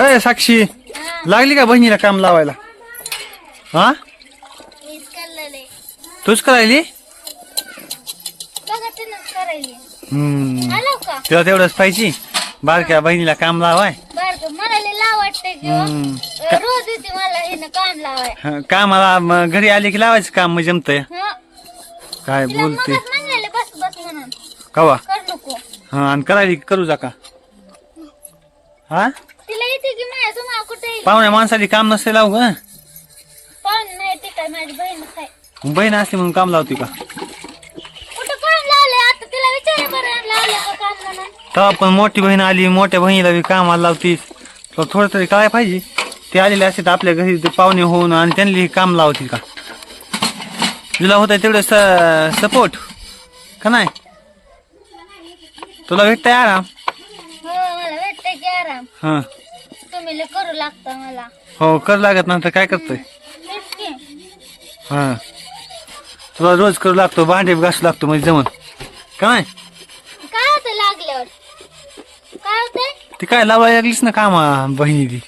अय साक्षी लागली का बहिणीला काम लावायला? हा? तूच करायली हम्म. तुला तेवढंच पाहिजे. बारक्या बहिणीला काम लावाय. हम्म. हं, कामाला घरी आले की लावायचं काम मग जमतंय. काय बोलते? कवा? हा आणि करायली की करू जा का हा? तिला येते की नाही तुम्हाला कुठे येईल? पाहुण्या माणसाली काम नसते लावू नाही ते काय माझी बहीण काय बहीण असते म्हणून काम लावते का? कुठं काम लावले? आता तिला विचार बरं लावले का काम म्हणून तेव्हा पण मोठी बहीण आली मोठ्या बहिणीला बी कामाला लावतीस तर थोडं तरी काय पाहिजे? ते आलेले असतात आपल्या घरी ते पाहुणे होऊन आणि त्यांनी काम लावतील का? तुला होत तेवढं सपोर्ट का नाही? तुला भेटतंय आराम? हो मला की आराम. हा. तुम्ही लय करू लागता मला. हो कर लागत ना तर काय करतोय? हा. तुला रोज करू लागतो भांडे घासू लागतो म्हणजे जमन. काय? होतं लागल्यावर? काय होतंय? ती काय लावायला लागलीच ना कामा बहिणी ती?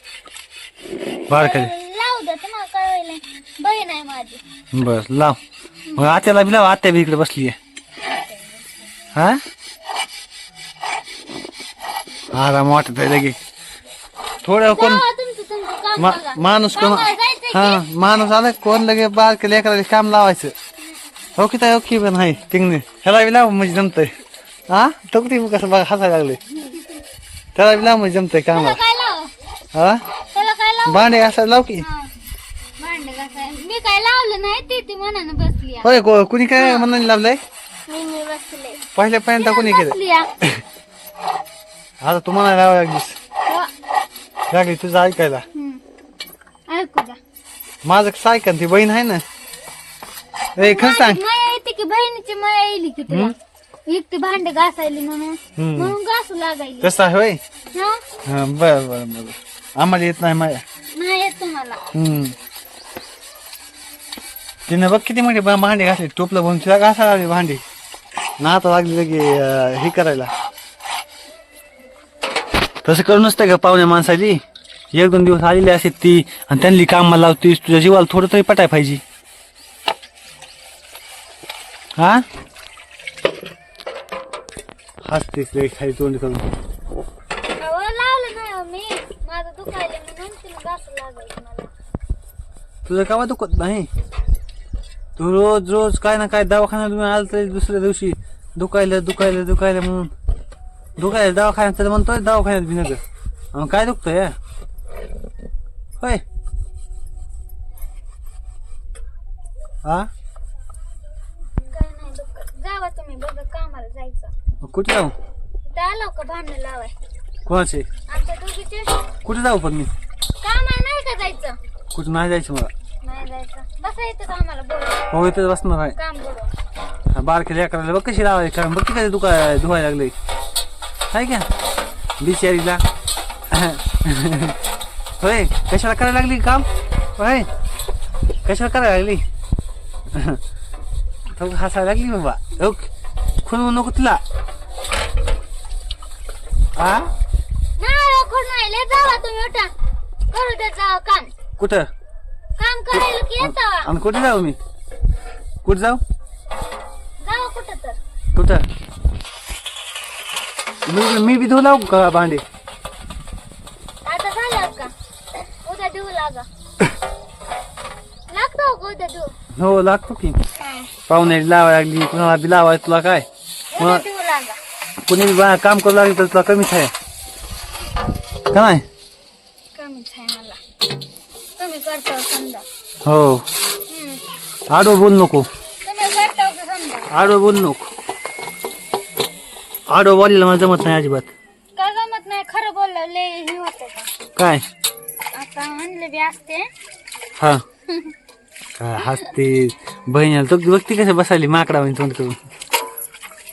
बारकाली लावू द्या तुम्हाला काय होईल बहीण आहे माझी. बर लाव. मग आत्याला बी लाव आत्या बी इकडे बसली आहे हा? आराम वाटत आहे लगे थोडं कोण मा-. माणूस कोण? हा माणूस आला कोण लगे बारके लेकराला काम लावायचं. हो की ताई ओके पण आहे टिंगणे ह्याला बी लाव म्हणजे जमतंय. हा? तो किती कसं बघा हसायला लागले. त्याला बी लाव म्हणजे जमतंय कामाला. काय लाव? हा? त्याला काय लाव? भांडे घासायला लाव की? भांडे घासाय मी काय लावलं नाही ती ती मनानं बसली होय को- कुणी काय मनाने लावलंय? मी मी बसले. पहिल्या पर्यंत कोणी केलं? बसली. आता तुम्हाला लावा लागलीस. हो. लागली तुझं ऐकायला. हम्म. ऐकू जा माझं कसं ऐका ती बहीण आहे ना? ए खरं सांग. माया येते की बहिणीची माया येईल की तुला. एकटी भांडे घासायली म्हणून. हम्म. म्हणून घासू लागायली. कसं आहे होय? हा? हा बर बर बर. आम्हाला येत नाही माया. नाही येत तुम्हाला. हम्म. तिनं बघ किती मोठी बा- भांडी घासली. टोपलं भरून तिला घासा लागली भांडी. ना आता लागली लगे अं, हे करायला. तसं करू नसतं का पाहुण्या माणसाली? एक दोन दिवस आलेली असते ती आणि त्यांनी कामाला लावतीस तुझ्या जीवाला थोडं तरी पटाय पाहिजे. हा? हसतेस रे खाली तोंड करून. अहो लावलं नाही हो मी. माझं दुखायले म्हणून तिला घासू लागायची मला. तुझं कावा दुखत नाही? तू रोज रोज काय ना काय दवाखान्यात आलं तरी दुसऱ्या दिवशी दुखायलं दुखायलं दुखायलं म्हणून. दुखायलं दवाखान्यात तर म्हणतोय दवाखान्यात बी नगर मग काय दुखतंय? होय हा? काय नाही दुखत जावा तुम्ही बघा कामाला जायचं. कुठे जाऊ? इथं आलो का भांडण लावाय? कोणाचे? आमच्या दोघीचे कुठे जाऊ पण मी? कामाला नाही का जायचं? कुठं नाही जायचं मला. नाही जायचं. बसा येतं कामाला बोल हो इथं बसणार आहे. काम करू हा, बारके लेकराला बघ कशी लावायची कारण बघ किती दुखाय धुवायला लागले हाय का? बिचारीला. होय कशाला करायला लागली काम? होय कशाला करायला लागली? तो हसायला लागली बाबा. ओक खून नको तुला. जावा काम. कुठं? आणि कुठे जाऊ मी? कुठं जाऊ? कुठं? मी मी बी धुवू लावू का भांडे आता झालं का उद्या देऊ लागा लागतो का उद्या देऊ हो लागतो की. पाहुणे लावायला लागली कुणाला बी लावाय तुला काय? कुणी बी बा- काम करू लागली तर तुला कमीच आहे. का नाही कमीच आहे मला. तुम्ही करता समजा? हो. हम्म. आडवं बोल नको. तुम्ही करता का समजा? आडवं बोल नको. आडवं बोललेलं मला जमत नाही अजिबात. काय गमत नाही? खरं बोललं लय हे होतं का? काय? आता म्हणले बी असते. हा. काय हसते बहिणीला तो बघती कसं बसायली माकडा म्हणजे तोंड करून.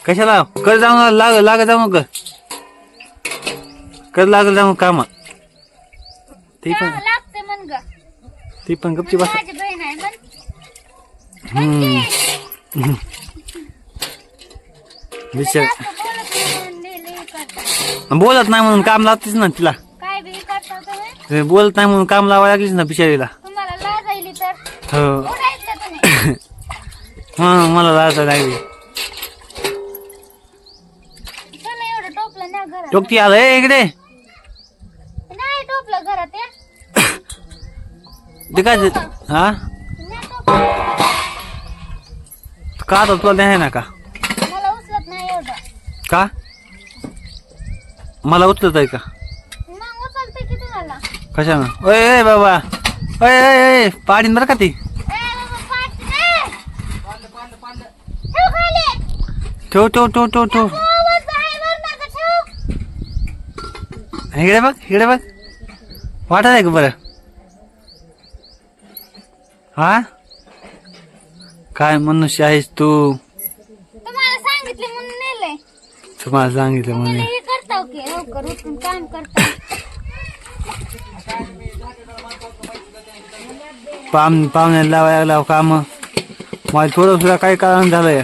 कशाला? कर जाऊ लाग लाग जाऊ मग. कर लागल जाऊ कामा ते पण जावं लागते मन ग ती पण गपची बसा. माझी बहीण आहे म्हण हम्म. विचार. बोलत नाही, म्हणून काम लावतीस ना तिला. काय बी करता तुम्ही? ते बोलत नाही म्हणून काम लावायला लागलीच ना बिचारीला. हो. म्हणून मला लाजा लागली चला एवढं टोपलं ना घरात. टोकती आलं ए इकडे. नाही टोपलं घरात या ते काय ते- हा? नाही टोपलं का आता तुला नाही ना का मला उचलत नाही एवढं. का? मला उचलत आहे का? मग उचलते की तुम्हाला? कशानं? ओय ओय बाबा. ओय ओय ओय पाडीन बरं का ती? ठेव ठेव ठेव ठेव ठेव. इकडे बघ इकडे बघ. वाटत आहे का बरं? हा? काय मनुष्य आहेस तू? तुम्हाला सांगितलं म्हणून नेलंय. तुम्हाला सांगितलं म्हणून काम करता पाम पाहुण्याला लावायला लागला काम. मला थोडं सुद्धा काही कारण झालंय.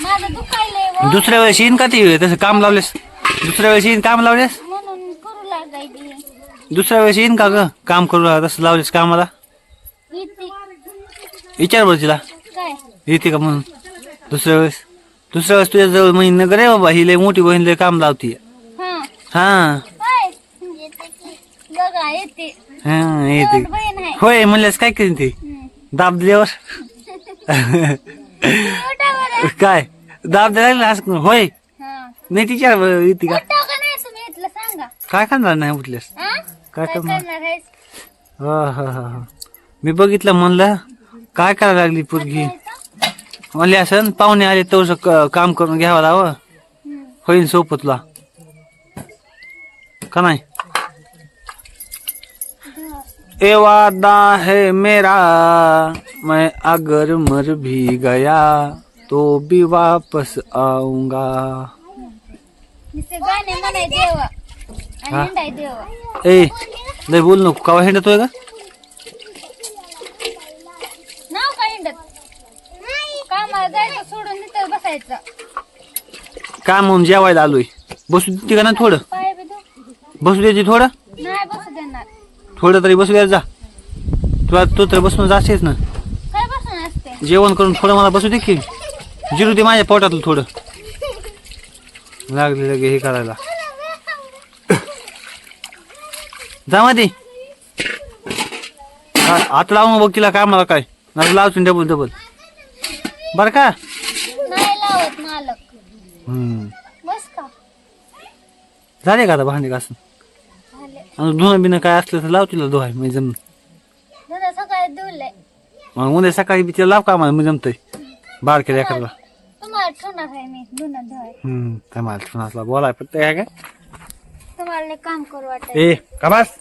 माझं. दुसऱ्या वेळेस येईन का ती? तसं काम लावलेस. दुसऱ्या वेळेस येईन काम लावलेस? दुसऱ्या वेळेस येईन का ग? काम करू तसं लावलेस कामाला? विचार बरं तिला. येते का म्हणून? दुसऱ्या वेळेस. दुसऱ्या वेळेस तुझ्या जवळ म्हणजे नगर आहे बाबा. ही लय मोठी बहीण लय काम लावती हा. हा. येते. हा येते. दोन बहीण आहे. होय म्हणल्यास काय करीन ती. दाब दिल्यावर? उठा बरं. काय? दाब द्यायला होय. हा. नाही तिच्या येते का? उठा का नाही तुम्ही इथलं सांगा. काय करणार नाही उठल्यास? हा काय काय करणार? करणार आहेस? हा हा हा हा. मी बघितलं म्हणलं काय करायला लागली पोरगी? म्हणले असं पाहुणे आले तर काम करून घ्यावं लावं हम्म. होईन सोपं तुला का नाही? ए वादा है मेरा मैं अगर मर भी गया तो भी वापस आऊंगा। हा. ए लय बोल नको कवा हिंडतोय का नाव का हिंडत? कामाला जायचं सोडून तिथं बसायचं. काय म्हणून जेवायला आलोय. बसू देते का ना थोडं. पाय बी धु. बसू देते थोडं. नाही थोडं तरी बसू द्यायला जा तुला तू तर बसून जाशीस ना. काय बसून असते? जेवण करून थोडं मला बसू दे की. जिरू दे माझ्या पोटातलं थोडं. लागले लगे हे करायला. जा मध्ये आता लावून बघ तिला काय मला काय. नाही लावतो डबल डबल बर का? नाही लावत मालक. हम्म. बस का? झाले का आता भांडे घासून? धुणं बिणं काय असलं तर लाव तिला धुवाय म्हणजे जम सकाळी मग उद्या सकाळी बी तिला लाव का मला म्हणजे जमतंय. बारके लेकरला तुम्हाला ठेवणार आहे मी धुणं धुवाय. हम्म काय मला बोलाय पण ते काय तुम्हाला लय काम करू वाटत ए का बस?